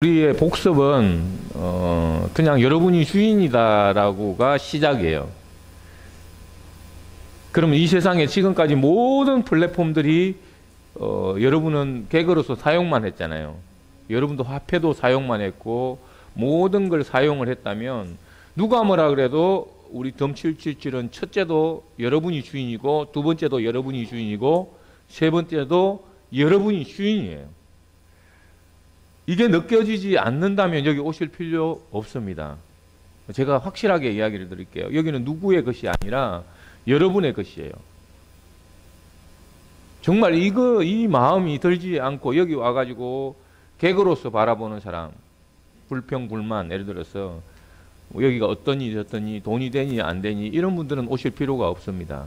우리의 복습은 어, 그냥 여러분이 주인이다라고가 시작이에요. 그러면 이 세상에 지금까지 모든 플랫폼들이 어, 여러분은 개그로서 사용만 했잖아요. 여러분도 화폐도 사용만 했고 모든 걸 사용을 했다면 누가 뭐라 그래도 우리 덤777은 첫째도 여러분이 주인이고 두 번째도 여러분이 주인이고 세 번째도 여러분이 주인이에요. 이게 느껴지지 않는다면 여기 오실 필요 없습니다. 제가 확실하게 이야기를 드릴게요. 여기는 누구의 것이 아니라 여러분의 것이에요. 정말 이거 이 마음이 들지 않고 여기 와가지고 개그로서 바라보는 사람 불평 불만 예를 들어서 뭐 여기가 어떠니 저떠니 돈이 되니 안 되니 이런 분들은 오실 필요가 없습니다.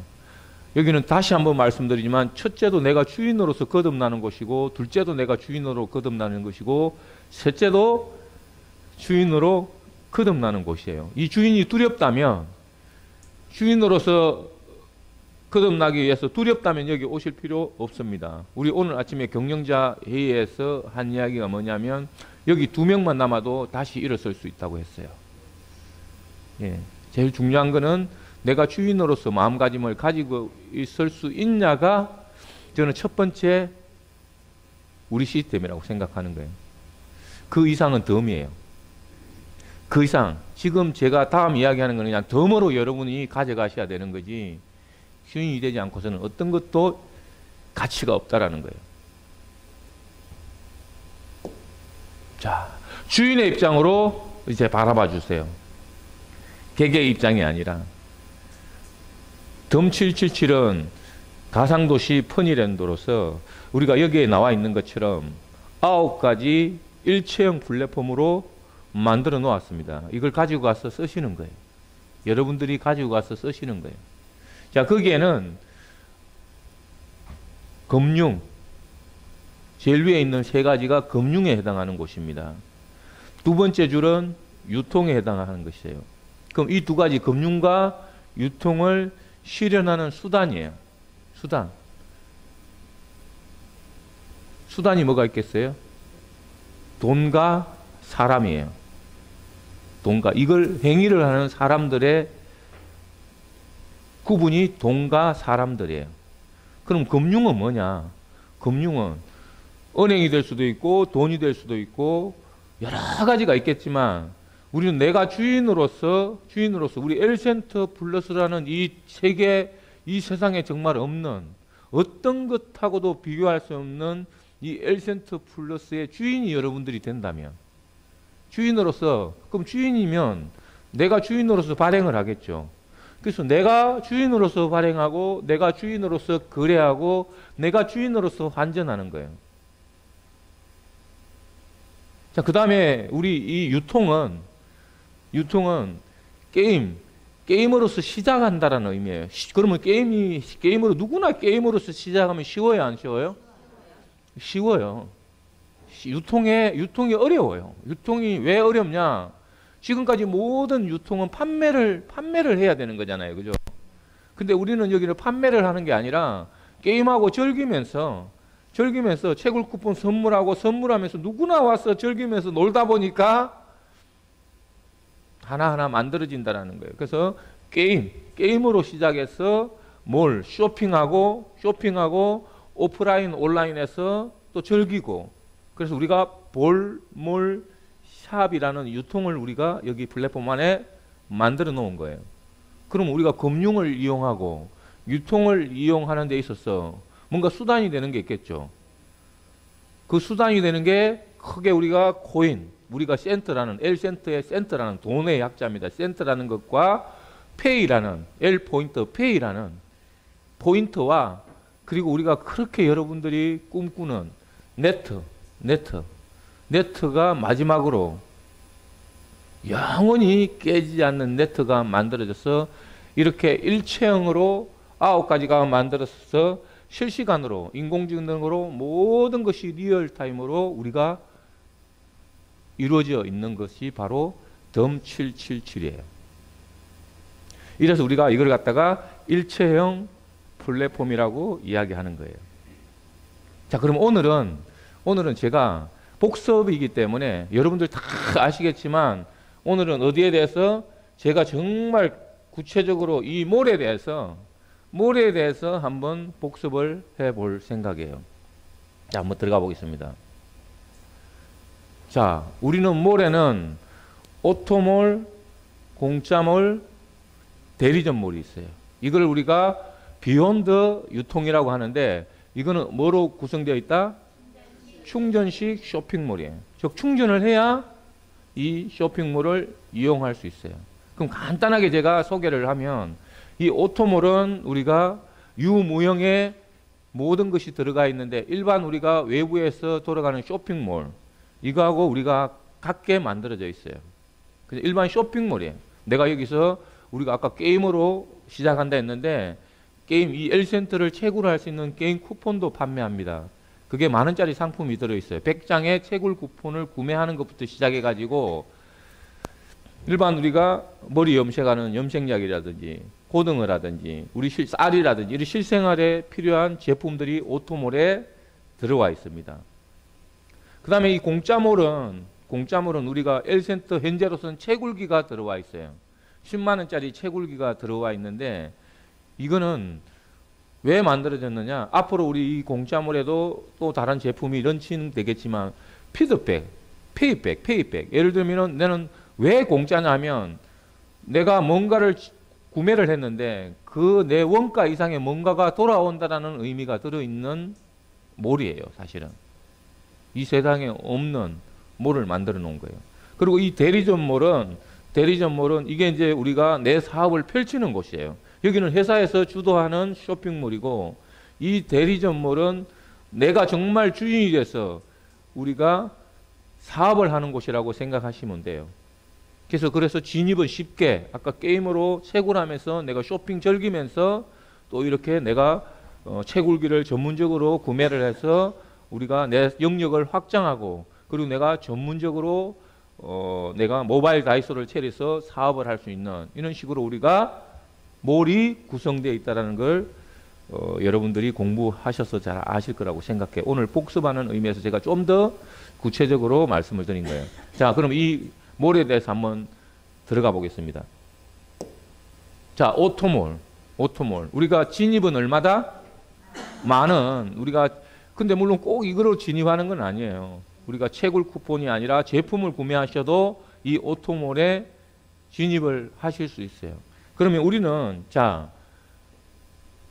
여기는 다시 한번 말씀드리지만 첫째도 내가 주인으로서 거듭나는 것이고 둘째도 내가 주인으로 거듭나는 것이고 셋째도 주인으로 거듭나는 곳이에요. 이 주인이 두렵다면 주인으로서 거듭나기 위해서 두렵다면 여기 오실 필요 없습니다. 우리 오늘 아침에 경영자 회의에서 한 이야기가 뭐냐면 여기 두 명만 남아도 다시 일어설 수 있다고 했어요. 예. 제일 중요한 거는 내가 주인으로서 마음가짐을 가지고 있을 수 있냐가 저는 첫 번째 우리 시스템이라고 생각하는 거예요. 그 이상은 덤이에요. 그 이상 지금 제가 다음 이야기하는 건 그냥 덤으로 여러분이 가져가셔야 되는 거지 주인이 되지 않고서는 어떤 것도 가치가 없다라는 거예요. 자, 주인의 입장으로 이제 바라봐 주세요. 개개의 입장이 아니라 덤777은 가상도시 퍼니랜드로서 우리가 여기에 나와 있는 것처럼 아홉 가지 일체형 플랫폼으로 만들어 놓았습니다. 이걸 가지고 가서 쓰시는 거예요. 여러분들이 가지고 가서 쓰시는 거예요. 자, 거기에는 금융, 제일 위에 있는 세 가지가 금융에 해당하는 곳입니다. 두 번째 줄은 유통에 해당하는 것이에요. 그럼 이 두 가지 금융과 유통을 실현하는 수단이에요. 수단. 수단이 뭐가 있겠어요? 돈과 사람이에요. 돈과 이걸 행위를 하는 사람들의 구분이 돈과 사람들이에요. 그럼 금융은 뭐냐? 금융은 은행이 될 수도 있고 돈이 될 수도 있고 여러 가지가 있겠지만 우리는 내가 주인으로서 주인으로서 우리 엘센터 플러스라는 이 세계 이 세상에 정말 없는 어떤 것하고도 비교할 수 없는 이 엘센터 플러스의 주인이 여러분들이 된다면 주인으로서 그럼 주인이면 내가 주인으로서 발행을 하겠죠. 그래서 내가 주인으로서 발행하고 내가 주인으로서 거래하고 내가 주인으로서 환전하는 거예요. 자, 그 다음에 우리 이 유통은 유통은 게임, 게임으로서 시작한다라는 의미예요. 그러면 게임이 게임으로 누구나 게임으로서 시작하면 쉬워요, 안 쉬워요? 쉬워요. 유통에 유통이 어려워요. 유통이 왜 어렵냐? 지금까지 모든 유통은 판매를 판매를 해야 되는 거잖아요, 그죠? 근데 우리는 여기를 판매를 하는 게 아니라 게임하고 즐기면서 즐기면서 채굴 쿠폰 선물하고 선물하면서 누구나 와서 즐기면서 놀다 보니까 하나하나 만들어진다라는 거예요. 그래서 게임, 게임으로 시작해서 뭘 쇼핑하고 쇼핑하고 오프라인 온라인에서 또 즐기고 그래서 우리가 볼, 몰, 샵이라는 유통을 우리가 여기 플랫폼 안에 만들어 놓은 거예요. 그럼 우리가 금융을 이용하고 유통을 이용하는 데 있어서 뭔가 수단이 되는 게 있겠죠. 그 수단이 되는 게 크게 우리가 코인, 우리가 센터라는 L 센터의 센터라는 돈의 약자입니다. 센터라는 것과 페이라는 L 포인트 페이라는 포인트와 그리고 우리가 그렇게 여러분들이 꿈꾸는 네트, 네트, 네트가 마지막으로 영원히 깨지지 않는 네트가 만들어져서 이렇게 일체형으로 아홉 가지가 만들어서 실시간으로 인공지능으로 모든 것이 리얼타임으로 우리가 이루어져 있는 것이 바로 덤 777이에요. 이래서 우리가 이걸 갖다가 일체형 플랫폼이라고 이야기하는 거예요. 자, 그럼 오늘은 오늘은 제가 복습이기 때문에 여러분들 다 아시겠지만 오늘은 어디에 대해서 제가 정말 구체적으로 이 몰에 대해서 몰에 대해서 한번 복습을 해 볼 생각이에요. 자, 한번 들어가 보겠습니다. 자, 우리는 몰에는 오토몰, 공짜몰, 대리점몰이 있어요. 이걸 우리가 비욘드 유통이라고 하는데 이거는 뭐로 구성되어 있다? 충전식 쇼핑몰이에요. 즉 충전을 해야 이 쇼핑몰을 이용할 수 있어요. 그럼 간단하게 제가 소개를 하면 이 오토몰은 우리가 유무형의 모든 것이 들어가 있는데 일반 우리가 외부에서 돌아가는 쇼핑몰 이거하고 우리가 같게 만들어져 있어요. 그래서 일반 쇼핑몰이에요. 내가 여기서 우리가 아까 게임으로 시작한다 했는데 게임 이 L센터를 채굴 할수 있는 게임 쿠폰도 판매합니다. 그게 만 원짜리 상품이 들어있어요. 100장의 채굴 쿠폰을 구매하는 것부터 시작해가지고 일반 우리가 머리 염색하는 염색약이라든지 고등어 라든지 우리 실, 쌀이라든지 이런 실생활에 필요한 제품들이 오토몰에 들어와 있습니다. 그 다음에 이 공짜몰은 공짜몰은 우리가 L센터 현재로서는 채굴기가 들어와 있어요. 10만 원짜리 채굴기가 들어와 있는데 이거는 왜 만들어졌느냐? 앞으로 우리 이 공짜물에도 또 다른 제품이 런칭 되겠지만 피드백, 페이백, 페이백. 예를 들면은 나는 왜 공짜냐면 내가 뭔가를 구매를 했는데 그 내 원가 이상의 뭔가가 돌아온다라는 의미가 들어있는 몰이에요, 사실은. 이 세상에 없는 몰을 만들어 놓은 거예요. 그리고 이 대리점몰은 대리점몰은 이게 이제 우리가 내 사업을 펼치는 곳이에요. 여기는 회사에서 주도하는 쇼핑몰이고 이 대리점몰은 내가 정말 주인이 돼서 우리가 사업을 하는 곳이라고 생각하시면 돼요. 그래서 그래서 진입은 쉽게 아까 게임으로 채굴하면서 내가 쇼핑 즐기면서 또 이렇게 내가 어, 채굴기를 전문적으로 구매를 해서 우리가 내 영역을 확장하고 그리고 내가 전문적으로 어, 내가 모바일 다이소를 차려서 사업을 할 수 있는 이런 식으로 우리가 몰이 구성되어 있다는 걸 어, 여러분들이 공부하셔서 잘 아실 거라고 생각해. 오늘 복습하는 의미에서 제가 좀 더 구체적으로 말씀을 드린 거예요. 자, 그럼 이 몰에 대해서 한번 들어가 보겠습니다. 자, 오토몰. 오토몰. 우리가 진입은 얼마다? 만원. 우리가 근데 물론 꼭 이거로 진입하는 건 아니에요. 우리가 채굴 쿠폰이 아니라 제품을 구매하셔도 이 오토몰에 진입을 하실 수 있어요. 그러면 우리는 자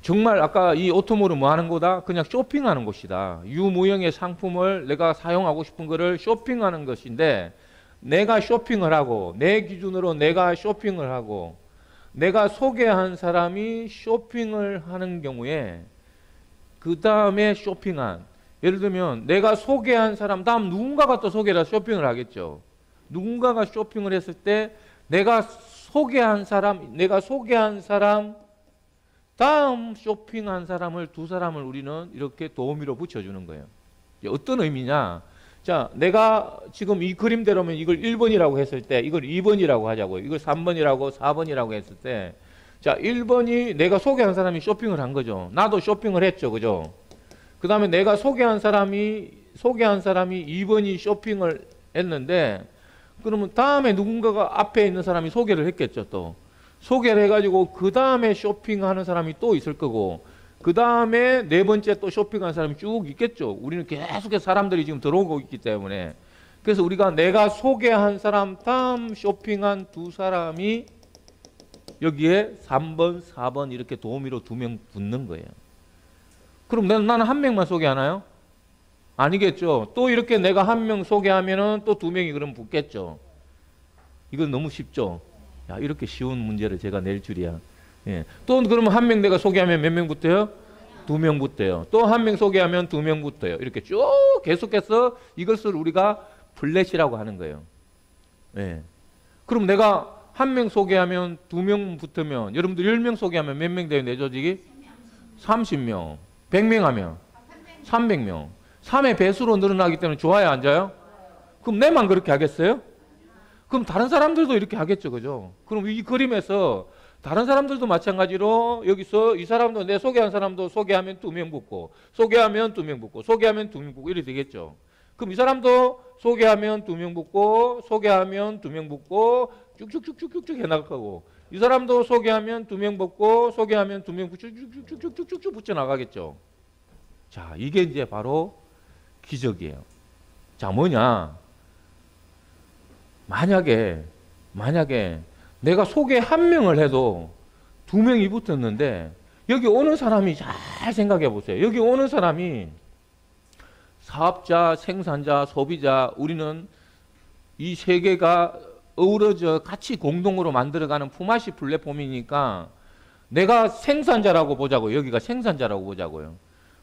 정말 아까 이 오토몰은 뭐 하는 거다? 그냥 쇼핑하는 곳이다. 유무형의 상품을 내가 사용하고 싶은 거를 쇼핑하는 것인데 내가 쇼핑을 하고 내 기준으로 내가 쇼핑을 하고 내가 소개한 사람이 쇼핑을 하는 경우에 그 다음에 쇼핑한 예를 들면 내가 소개한 사람 다음 누군가가 또 소개를 쇼핑을 하겠죠. 누군가가 쇼핑을 했을 때 내가 소개한 사람, 내가 소개한 사람 다음 쇼핑한 사람을 두 사람을 우리는 이렇게 도우미로 붙여주는 거예요. 어떤 의미냐? 자, 내가 지금 이 그림대로면 이걸 1번이라고 했을 때 이걸 2번이라고 하자고요. 이걸 3번이라고 4번이라고 했을 때 자, 1번이 내가 소개한 사람이 쇼핑을 한 거죠. 나도 쇼핑을 했죠. 그죠? 그 다음에 내가 소개한 사람이, 소개한 사람이 2번이 쇼핑을 했는데, 그러면 다음에 누군가가 앞에 있는 사람이 소개를 했겠죠, 또. 소개를 해가지고, 그 다음에 쇼핑하는 사람이 또 있을 거고, 그 다음에 네 번째 또 쇼핑하는 사람이 쭉 있겠죠. 우리는 계속해서 사람들이 지금 들어오고 있기 때문에. 그래서 우리가 내가 소개한 사람, 다음 쇼핑한 두 사람이 여기에 3번, 4번 이렇게 도우미로 두 명 붙는 거예요. 그럼 나는 한 명만 소개하나요? 아니겠죠. 또 이렇게 내가 한 명 소개하면은 또 두 명이 그럼 붙겠죠. 이건 너무 쉽죠. 야, 이렇게 쉬운 문제를 제가 낼 줄이야. 예. 또 그러면 한 명 내가 소개하면 몇 명 붙어요? 두 명 붙어요. 또 한 명 소개하면 두 명 붙어요. 이렇게 쭉 계속해서 이것을 우리가 플랫이라고 하는 거예요. 예. 그럼 내가 한 명 소개하면 두 명 붙으면 여러분들 열 명 소개하면 몇 명 돼요? 내 조직이? 30명. 100명 하면 300명. 3의 배수로 늘어나기 때문에 좋아요, 안 좋아요? 그럼 내만 그렇게 하겠어요? 그럼 다른 사람들도 이렇게 하겠죠, 그죠? 그럼 이 그림에서 다른 사람들도 마찬가지로 여기서 이 사람도 내 소개한 사람도 소개하면 두 명 붙고 소개하면 두 명 붙고 소개하면 두 명 붙고 이렇게 되겠죠. 그럼 이 사람도 소개하면 두 명 붙고 소개하면 두 명 붙고 쭉쭉쭉쭉쭉 해나갈 거고 이 사람도 소개하면 두명 붙고 소개하면 두 명 붙고 쭉쭉쭉쭉쭉쭉 붙여 나가겠죠. 자, 이게 이제 바로 기적이에요. 자, 뭐냐? 만약에 만약에 내가 소개 한 명을 해도 두 명이 붙었는데 여기 오는 사람이 잘 생각해 보세요. 여기 오는 사람이 사업자, 생산자, 소비자 우리는 이 세 개가 어우러져 같이 공동으로 만들어가는 품앗이 플랫폼이니까 내가 생산자라고 보자고요. 여기가 생산자라고 보자고요.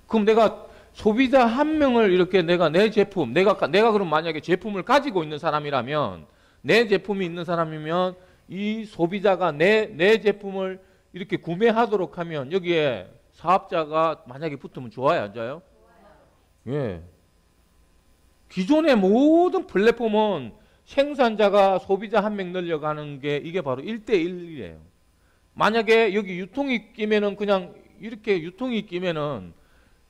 그럼 내가 소비자 한 명을 이렇게 내가 내 제품, 내가 내가 그럼 만약에 제품을 가지고 있는 사람이라면 내 제품이 있는 사람이면 이 소비자가 내 내 제품을 이렇게 구매하도록 하면 여기에 사업자가 만약에 붙으면 좋아요, 안 좋아요? 예. 기존의 모든 플랫폼은 생산자가 소비자 한 명 늘려가는 게 이게 바로 1대1이에요. 만약에 여기 유통이 끼면은 그냥 이렇게 유통이 끼면은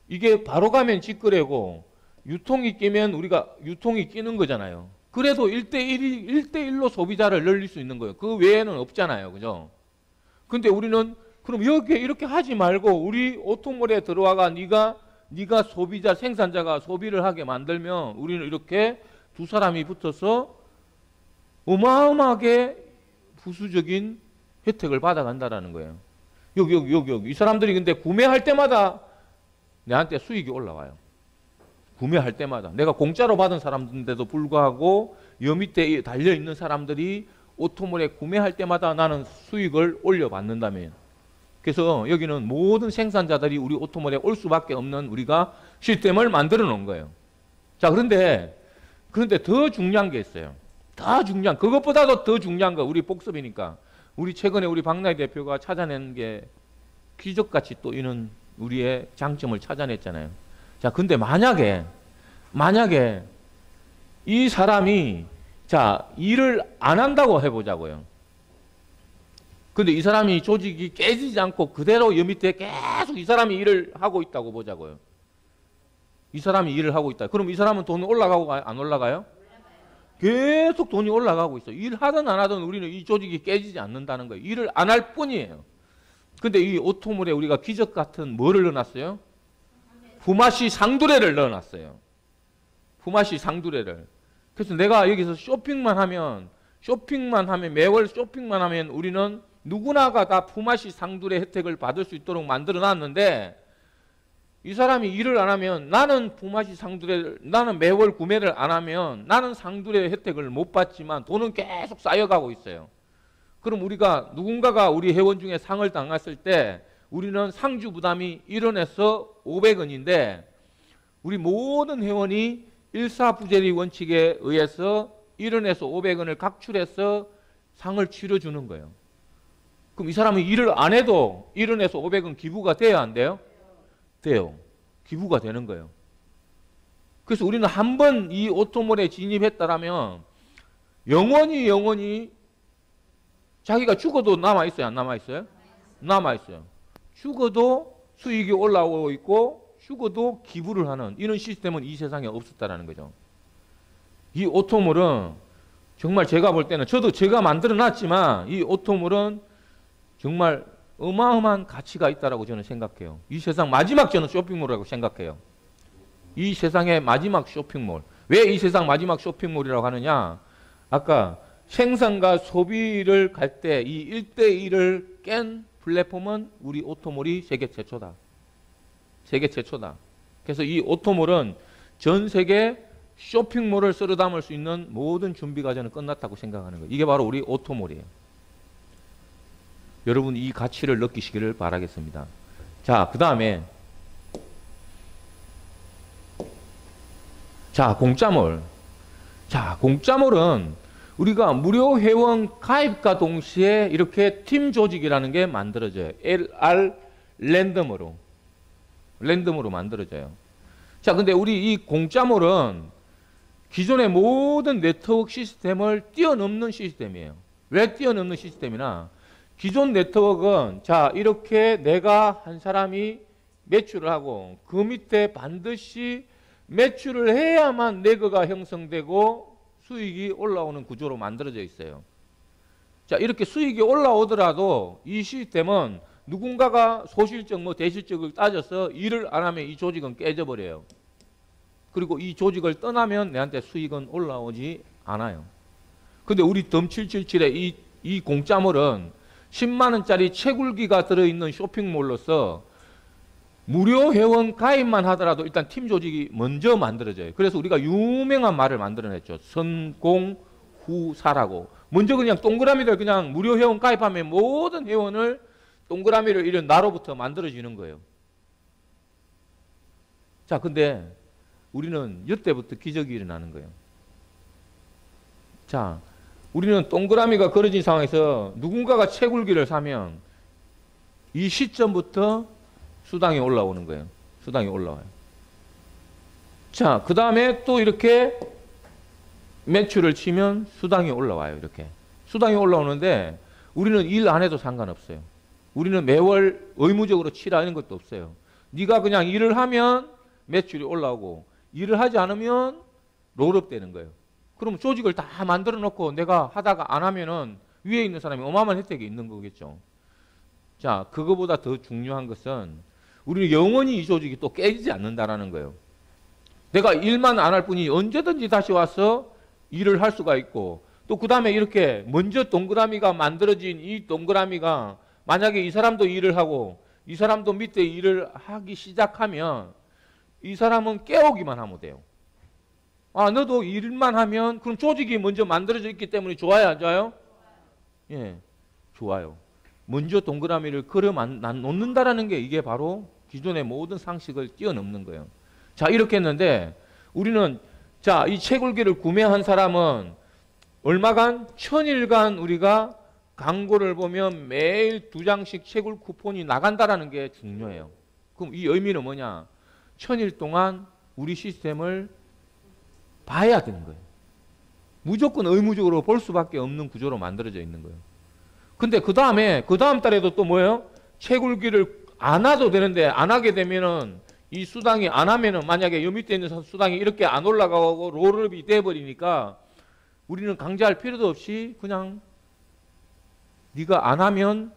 이게 바로 가면 직거래고 유통이 끼면 우리가 유통이 끼는 거잖아요. 그래도 1대1이 1대1로 소비자를 늘릴 수 있는 거예요. 그 외에는 없잖아요. 그죠? 근데 우리는 그럼 여기에 이렇게 하지 말고 우리 오토몰에 들어와가 네가 네가 소비자 생산자가 소비를 하게 만들면 우리는 이렇게 두 사람이 붙어서 어마어마하게 부수적인 혜택을 받아간다라는 거예요. 여기 여기 여기 여기 이 사람들이 근데 구매할 때마다 내한테 수익이 올라와요. 구매할 때마다 내가 공짜로 받은 사람인데도 불구하고 여 밑에 달려 있는 사람들이 오토몰에 구매할 때마다 나는 수익을 올려받는다면 그래서 여기는 모든 생산자들이 우리 오토몰에 올 수밖에 없는 우리가 시스템을 만들어 놓은 거예요. 자 그런데 그런데 더 중요한 게 있어요. 더 중요한 그것보다도 더 중요한 거 우리 복습이니까 우리 최근에 우리 박나희 대표가 찾아낸 게 기적같이 또 이런 우리의 장점을 찾아냈잖아요. 자 근데 만약에 만약에 이 사람이 자, 일을 안 한다고 해 보자고요. 근데 이 사람이 조직이 깨지지 않고 그대로 여 밑에 계속 이 사람이 일을 하고 있다고 보자고요. 이 사람이 일을 하고 있다. 그럼 이 사람은 돈이 올라가고 안 올라가요? 계속 돈이 올라가고 있어. 일하든 안 하든 우리는 이 조직이 깨지지 않는다는 거예요. 일을 안 할 뿐이에요. 근데 이 오토물에 우리가 기적 같은 뭐를 넣어놨어요? 부마시 상두레를 넣어놨어요. 부마시 상두레를. 그래서 내가 여기서 쇼핑만 하면 쇼핑만 하면 매월 쇼핑만 하면 우리는 누구나가 다 품앗이 상둘의 혜택을 받을 수 있도록 만들어 놨는데 이 사람이 일을 안 하면 나는 품앗이 상둘의 나는 매월 구매를 안 하면 나는 상둘의 혜택을 못 받지만 돈은 계속 쌓여가고 있어요. 그럼 우리가 누군가가 우리 회원 중에 상을 당했을 때 우리는 상주 부담이 1원에서 500원인데 우리 모든 회원이 일사부재리 원칙에 의해서 1원에서 500원을 각출해서 상을 치러주는 거예요. 그럼 이 사람이 일을 안 해도 1원에서 500원 기부가 돼야 안 돼요? 돼요. 기부가 되는 거예요. 그래서 우리는 한 번 이 오토몰에 진입했다라면 영원히 영원히 자기가 죽어도 남아 있어요? 안 남아 있어요? 남아 있어요. 죽어도 수익이 올라오고 있고 죽어도 기부를 하는 이런 시스템은 이 세상에 없었다라는 거죠. 이 오토물은 정말 제가 볼 때는 저도 제가 만들어 놨지만 이 오토물은 정말 어마어마한 가치가 있다라고 저는 생각해요. 이 세상 마지막 저는 쇼핑몰이라고 생각해요. 이 세상의 마지막 쇼핑몰. 왜 이 세상 마지막 쇼핑몰이라고 하느냐? 아까 생산과 소비를 갈 때 이 1대1을 깬 플랫폼은 우리 오토몰이 세계 최초다. 세계 최초다. 그래서 이 오토몰은 전 세계 쇼핑몰을 쓸어 담을 수 있는 모든 준비가 저는 끝났다고 생각하는 거예요. 이게 바로 우리 오토몰이에요. 여러분 이 가치를 느끼시기를 바라겠습니다. 자, 그 다음에 자, 공짜몰. 자, 공짜몰은 우리가 무료 회원 가입과 동시에 이렇게 팀 조직이라는 게 만들어져요. LR 랜덤으로. 랜덤으로 만들어져요. 자, 근데 우리 이 공짜몰은 기존의 모든 네트워크 시스템을 뛰어넘는 시스템이에요. 왜 뛰어넘는 시스템이나 기존 네트워크는 자, 이렇게 내가 한 사람이 매출을 하고 그 밑에 반드시 매출을 해야만 내거가 형성되고 수익이 올라오는 구조로 만들어져 있어요. 자, 이렇게 수익이 올라오더라도 이 시스템은 누군가가 소실적 뭐 대실적을 따져서 일을 안 하면 이 조직은 깨져버려요. 그리고 이 조직을 떠나면 내한테 수익은 올라오지 않아요. 근데 우리 덤777의 이, 이 공짜물은 10만 원짜리 채굴기가 들어있는 쇼핑몰로서 무료 회원 가입만 하더라도 일단 팀 조직이 먼저 만들어져요. 그래서 우리가 유명한 말을 만들어냈죠. 선공후사라고. 먼저 그냥 동그라미를 그냥 무료 회원 가입하면 모든 회원을 동그라미를 이런 나로부터 만들어지는 거예요. 자, 근데 우리는 이때부터 기적이 일어나는 거예요. 자, 우리는 동그라미가 걸어진 상황에서 누군가가 채굴기를 사면 이 시점부터 수당이 올라오는 거예요. 수당이 올라와요. 자, 그 다음에 또 이렇게 매출을 치면 수당이 올라와요. 이렇게. 수당이 올라오는데 우리는 일 안 해도 상관없어요. 우리는 매월 의무적으로 치라는 것도 없어요. 네가 그냥 일을 하면 매출이 올라오고 일을 하지 않으면 롤업 되는 거예요. 그럼 조직을 다 만들어 놓고 내가 하다가 안 하면은 위에 있는 사람이 어마어마한 혜택이 있는 거겠죠. 자, 그거보다 더 중요한 것은 우리는 영원히 이 조직이 또 깨지지 않는다라는 거예요. 내가 일만 안 할 뿐이 언제든지 다시 와서 일을 할 수가 있고 또 그 다음에 이렇게 먼저 동그라미가 만들어진 이 동그라미가 만약에 이 사람도 일을 하고 이 사람도 밑에 일을 하기 시작하면 이 사람은 깨우기만 하면 돼요. 아, 너도 일만 하면 그럼 조직이 먼저 만들어져 있기 때문에 좋아요, 안 좋아요? 예, 좋아요. 먼저 동그라미를 그려 놓는다라는 게 이게 바로 기존의 모든 상식을 뛰어넘는 거예요. 자, 이렇게 했는데 우리는 자, 이 채굴기를 구매한 사람은 얼마간 천일간 우리가 광고를 보면 매일 두 장씩 채굴 쿠폰이 나간다라는 게 중요해요. 그럼 이 의미는 뭐냐? 천일 동안 우리 시스템을 봐야 되는 거예요. 무조건 의무적으로 볼 수밖에 없는 구조로 만들어져 있는 거예요. 근데 그 다음에 그 다음 달에도 또 뭐예요? 채굴기를 안 와도 되는데 안 하게 되면은 이 수당이 안 하면은 만약에 요 밑에 있는 수당이 이렇게 안 올라가고 롤업이 돼 버리니까 우리는 강제할 필요도 없이 그냥 네가 안 하면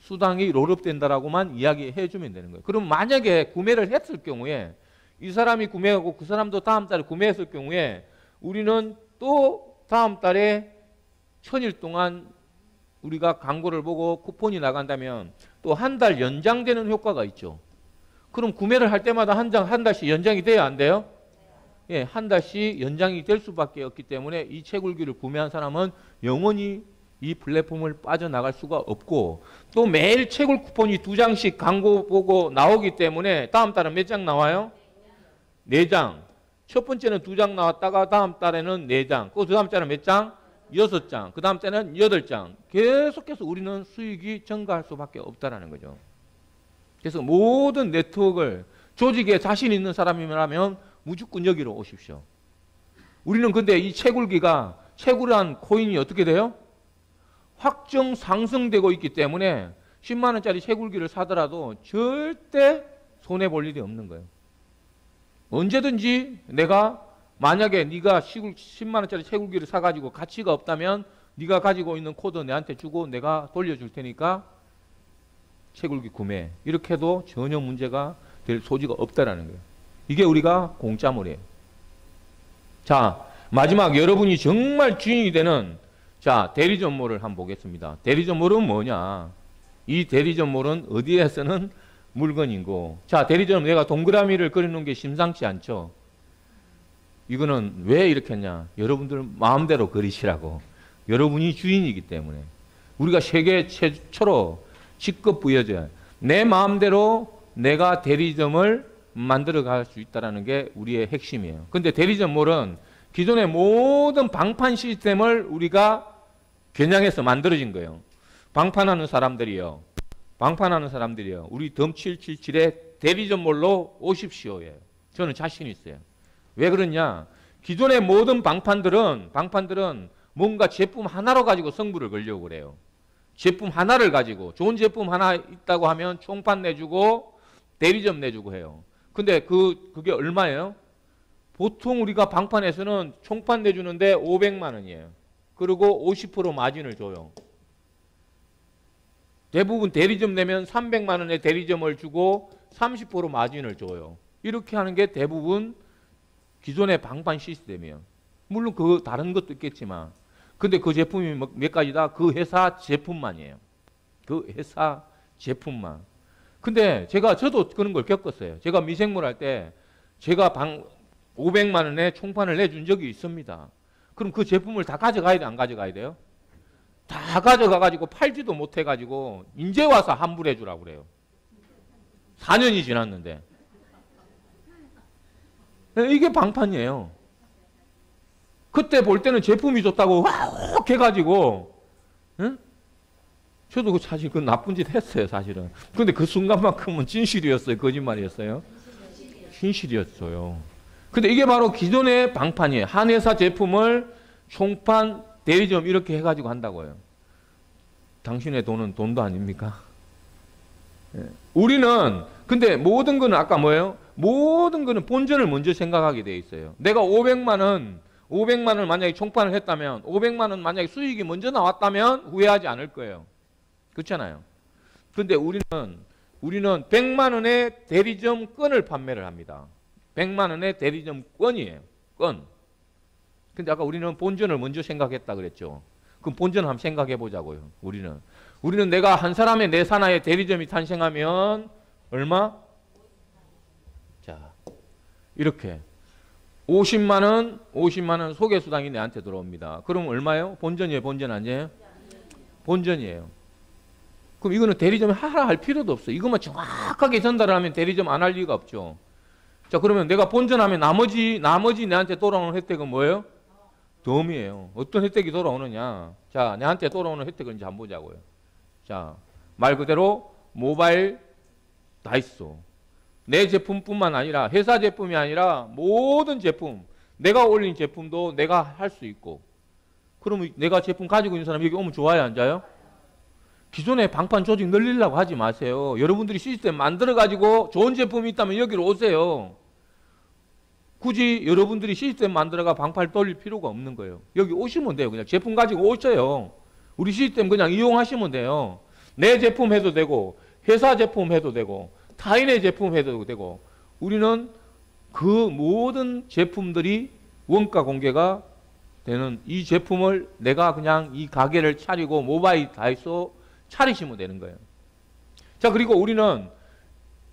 수당이 롤업 된다라고만 이야기해 주면 되는 거예요. 그럼 만약에 구매를 했을 경우에 이 사람이 구매하고 그 사람도 다음 달에 구매했을 경우에 우리는 또 다음 달에 천일 동안 우리가 광고를 보고 쿠폰이 나간다면 또 한 달 연장되는 효과가 있죠. 그럼 구매를 할 때마다 한 장, 한 달씩 연장이 돼야 안 돼요? 예, 한 달씩 연장이 될 수밖에 없기 때문에 이 채굴기를 구매한 사람은 영원히 이 플랫폼을 빠져나갈 수가 없고 또 매일 채굴 쿠폰이 두 장씩 광고 보고 나오기 때문에 다음 달은 몇 장 나와요? 네 장. 첫 번째는 두장 나왔다가 다음 달에는 네 장. 그 다음 달은 몇 장? 여섯 장. 그 다음 때는 여덟 장. 계속해서 우리는 수익이 증가할 수밖에 없다라는 거죠. 그래서 모든 네트워크를 조직에 자신 있는 사람이라면 무조건 여기로 오십시오. 우리는 근데 이 채굴기가 채굴한 코인이 어떻게 돼요? 확정 상승되고 있기 때문에 10만 원짜리 채굴기를 사더라도 절대 손해 볼 일이 없는 거예요. 언제든지 내가 만약에 네가 10만 원짜리 채굴기를 사가지고 가치가 없다면 네가 가지고 있는 코드 내한테 주고 내가 돌려줄 테니까 채굴기 구매 이렇게 해도 전혀 문제가 될 소지가 없다라는 거예요. 이게 우리가 공짜물이에요. 자 마지막 여러분이 정말 주인이 되는 자 대리점몰을 한번 보겠습니다. 대리점몰은 뭐냐? 이 대리점몰은 어디에서는 물건이고 자 대리점 내가 동그라미를 그려놓은 게 심상치 않죠. 이거는 왜 이렇게 했냐? 여러분들 마음대로 그리시라고. 여러분이 주인이기 때문에. 우리가 세계 최초로 직급 부여자. 내 마음대로 내가 대리점을 만들어 갈 수 있다는 게 우리의 핵심이에요. 근데 대리점몰은 기존의 모든 방판 시스템을 우리가 겨냥해서 만들어진 거예요. 방판하는 사람들이요. 방판하는 사람들이요. 우리 덤777의 대리점몰로 오십시오예요. 저는 자신 있어요. 왜 그러냐? 기존의 모든 방판들은 방판들은 뭔가 제품 하나로 가지고 성부를 걸려고 그래요. 제품 하나를 가지고 좋은 제품 하나 있다고 하면 총판 내주고 대리점 내주고 해요. 근데 그 그게 얼마예요? 보통 우리가 방판에서는 총판 내주는데 500만 원이에요. 그리고 50% 마진을 줘요. 대부분 대리점 내면 300만 원의 대리점을 주고 30% 마진을 줘요. 이렇게 하는 게 대부분 기존의 방판 시스템이에요. 물론 그 다른 것도 있겠지만 근데 그 제품이 뭐몇 가지다 그 회사 제품만이에요. 그 회사 제품만. 근데 제가 저도 그런 걸 겪었어요. 제가 미생물 할 때 제가 방 500만 원에 총판을 내준 적이 있습니다. 그럼 그 제품을 다 가져가야 돼, 안 가져가야 돼요? 다 가져가 가지고 팔지도 못해 가지고 인제 와서 환불해 주라고 그래요. 4년이 지났는데. 이게 방판이에요. 그때 볼 때는 제품이 좋다고 와욱 해가지고, 응? 저도 그 사실 그 나쁜 짓 했어요, 사실은. 근데 그 순간만큼은 진실이었어요, 거짓말이었어요? 진실이었어요. 근데 이게 바로 기존의 방판이에요. 한 회사 제품을 총판, 대리점 이렇게 해가지고 한다고요. 당신의 돈은 돈도 아닙니까? 예. 우리는 근데 모든 거는 아까 뭐예요? 모든 거는 본전을 먼저 생각하게 돼 있어요. 내가 500만 원, 500만 원을 만약에 총판을 했다면 500만 원 만약에 수익이 먼저 나왔다면 후회하지 않을 거예요. 그렇잖아요. 근데 우리는 우리는 100만 원의 대리점 건을 판매를 합니다. 100만 원의 대리점 건이에요. 건. 근데 아까 우리는 본전을 먼저 생각했다 그랬죠. 그럼 본전 한번 생각해 보자고요. 우리는 우리는 내가 한 사람의 내 산하의 대리점이 탄생하면 얼마? 자, 이렇게 50만 원, 50만 원 소개 수당이 내한테 들어옵니다. 그럼 얼마예요? 본전이에요, 본전 아니에요? 본전이에요. 그럼 이거는 대리점에 하라 할 필요도 없어. 이것만 정확하게 전달을 하면 대리점 안 할 리가 없죠. 자, 그러면 내가 본전하면 나머지 나머지 내한테 돌아오는 혜택은 뭐예요? 덤이에요. 어떤 혜택이 돌아오느냐? 자, 내한테 돌아오는 혜택을 이제 한번 보자고요. 자, 말 그대로 모바일 다이소. 내 제품뿐만 아니라 회사 제품이 아니라 모든 제품, 내가 올린 제품도 내가 할 수 있고. 그러면 내가 제품 가지고 있는 사람 여기 오면 좋아요, 안 좋아요? 기존의 방판 조직 늘리려고 하지 마세요. 여러분들이 시스템 만들어 가지고 좋은 제품이 있다면 여기로 오세요. 굳이 여러분들이 시스템 만들어가 방팔 돌릴 필요가 없는 거예요. 여기 오시면 돼요. 그냥 제품 가지고 오셔요. 우리 시스템 그냥 이용하시면 돼요. 내 제품 해도 되고 회사 제품 해도 되고 타인의 제품 해도 되고 우리는 그 모든 제품들이 원가 공개가 되는 이 제품을 내가 그냥 이 가게를 차리고 모바일 다이소 차리시면 되는 거예요. 자, 그리고 우리는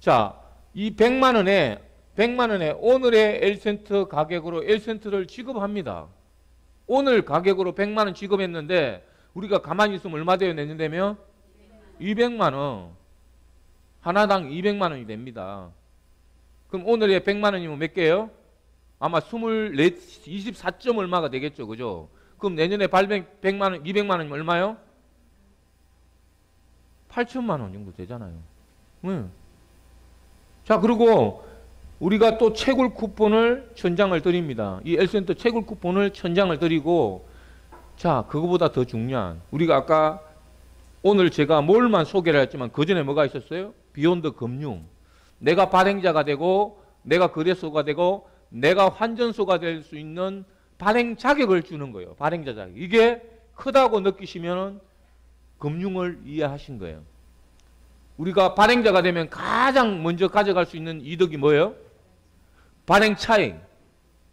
자, 이 100만 원에 100만 원에 오늘의 L센트 가격으로 L센트를 지급합니다. 오늘 가격으로 100만 원 지급했는데 우리가 가만히 있으면 얼마 되어 내는데면 200만 원. 하나당 200만 원이 됩니다. 그럼 오늘의 100만 원이면 몇 개예요? 아마 24, 24점 얼마가 되겠죠. 그죠? 그럼 내년에 발행 100만 원, 200만 원이면 얼마요? 8천만 원 정도 되잖아요. 응. 자, 그리고 우리가 또 채굴 쿠폰을 천장을 드립니다. 이 엘센터 채굴 쿠폰을 천장을 드리고 자, 그거보다 더 중요한 우리가 아까 오늘 제가 뭘만 소개를 했지만 그 전에 뭐가 있었어요? 비욘드 금융. 내가 발행자가 되고 내가 거래소가 되고 내가 환전소가 될 수 있는 발행 자격을 주는 거예요. 발행자 자격. 이게 크다고 느끼시면 금융을 이해하신 거예요. 우리가 발행자가 되면 가장 먼저 가져갈 수 있는 이득이 뭐예요? 발행 차익,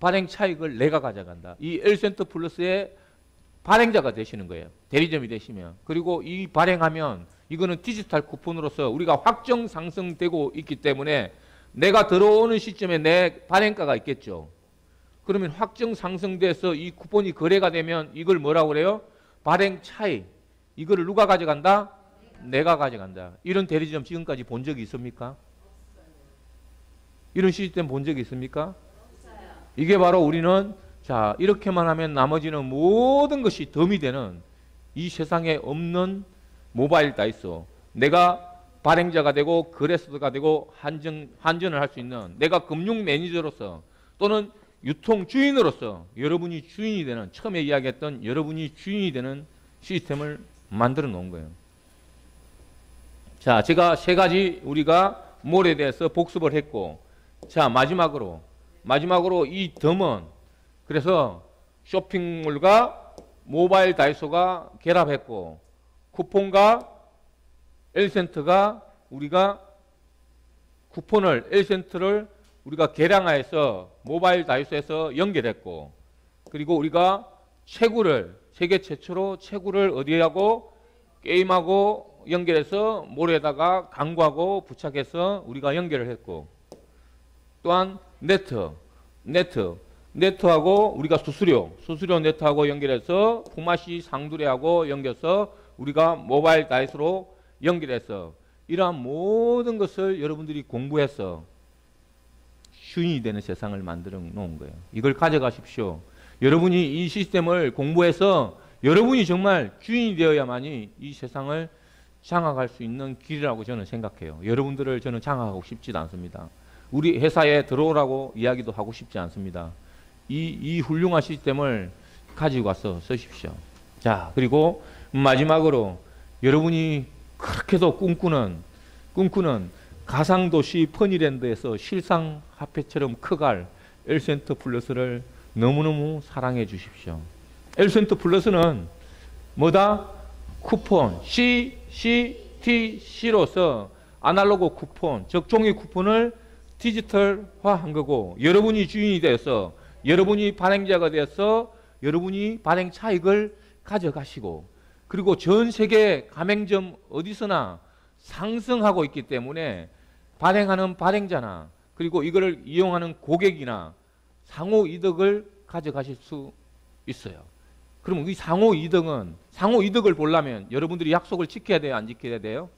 발행 차익을 내가 가져간다. 이 엘센터 플러스의 발행자가 되시는 거예요. 대리점이 되시면. 그리고 이 발행하면 이거는 디지털 쿠폰으로서 우리가 확정 상승되고 있기 때문에 내가 들어오는 시점에 내 발행가가 있겠죠. 그러면 확정 상승돼서 이 쿠폰이 거래가 되면 이걸 뭐라고 그래요? 발행 차익. 이거를 누가 가져간다? 내가 가져간다. 이런 대리점 지금까지 본 적이 있습니까? 이런 시스템 본 적이 있습니까? 이게 바로 우리는 자 이렇게만 하면 나머지는 모든 것이 덤이 되는 이 세상에 없는 모바일 다이소 내가 발행자가 되고 거래소가 되고 한전, 한전을 할 수 있는 내가 금융 매니저로서 또는 유통 주인으로서 여러분이 주인이 되는 처음에 이야기했던 여러분이 주인이 되는 시스템을 만들어 놓은 거예요. 자, 제가 세 가지 우리가 몰에 대해서 복습을 했고 자, 마지막으로 마지막으로 이 덤은 그래서 쇼핑몰과 모바일 다이소가 결합했고 쿠폰과 엘센트가 우리가 쿠폰을 엘센트를 우리가 개량하여서 모바일 다이소에서 연결했고 그리고 우리가 채구를 세계 최초로 채구를 어디하고 게임하고 연결해서 모래에다가 광고하고 부착해서 우리가 연결을 했고 또한 네트 네트 네트하고 우리가 수수료 수수료 네트하고 연결해서 품앗이 상두레하고 연결해서 우리가 모바일 다이소로 연결해서 이러한 모든 것을 여러분들이 공부해서 주인이 되는 세상을 만들어 놓은 거예요. 이걸 가져가십시오. 여러분이 이 시스템을 공부해서 여러분이 정말 주인이 되어야만이 이 세상을 장악할 수 있는 길이라고 저는 생각해요. 여러분들을 저는 장악하고 싶지도 않습니다. 우리 회사에 들어오라고 이야기도 하고 싶지 않습니다. 이, 이 훌륭한 시스템을 가지고 와서 쓰십시오. 자, 그리고 마지막으로 여러분이 그렇게도 꿈꾸는, 꿈꾸는 가상도시 퍼니랜드에서 실상 화폐처럼 크갈 엘센트 플러스를 너무너무 사랑해 주십시오. 엘센트 플러스는 뭐다? 쿠폰, C, C, T, C로서 아날로그 쿠폰, 즉 종이 쿠폰을 디지털화한 거고 여러분이 주인이 되어서 여러분이 발행자가 되어서 여러분이 발행 차익을 가져가시고 그리고 전 세계 가맹점 어디서나 상승하고 있기 때문에 발행하는 발행자나 그리고 이거를 이용하는 고객이나 상호 이득을 가져가실 수 있어요. 그럼 이 상호 이득은 상호 이득을 보려면 여러분들이 약속을 지켜야 돼요, 안 지켜야 돼요?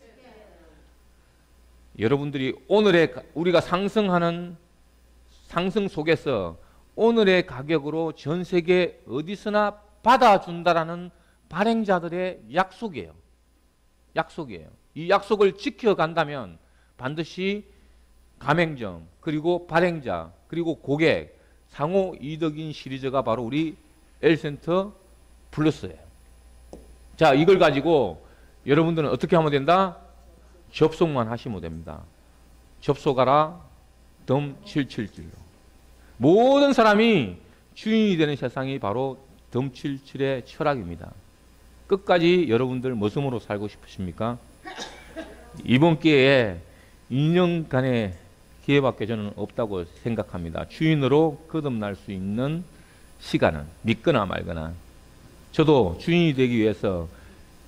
여러분들이 오늘의 가- 우리가 상승하는 상승 속에서 오늘의 가격으로 전 세계 어디서나 받아준다라는 발행자들의 약속이에요. 약속이에요. 이 약속을 지켜간다면 반드시 가맹점 그리고 발행자 그리고 고객 상호 이득인 시리즈가 바로 우리 엘센터 플러스예요. 자, 이걸 가지고 여러분들은 어떻게 하면 된다? 접속만 하시면 됩니다. 접속하라 덤 777로. 모든 사람이 주인이 되는 세상이 바로 덤 77의 철학입니다. 끝까지 여러분들 무엇으로 살고 싶으십니까? 이번 기회에 2년간의 기회밖에 저는 없다고 생각합니다. 주인으로 거듭날 수 있는 시간은 믿거나 말거나 저도 주인이 되기 위해서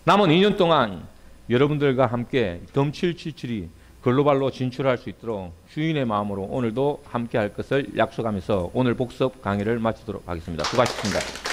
남은 2년 동안 여러분들과 함께 덤777이 글로벌로 진출할 수 있도록 주인의 마음으로 오늘도 함께 할 것을 약속하면서 오늘 복습 강의를 마치도록 하겠습니다. 수고하셨습니다.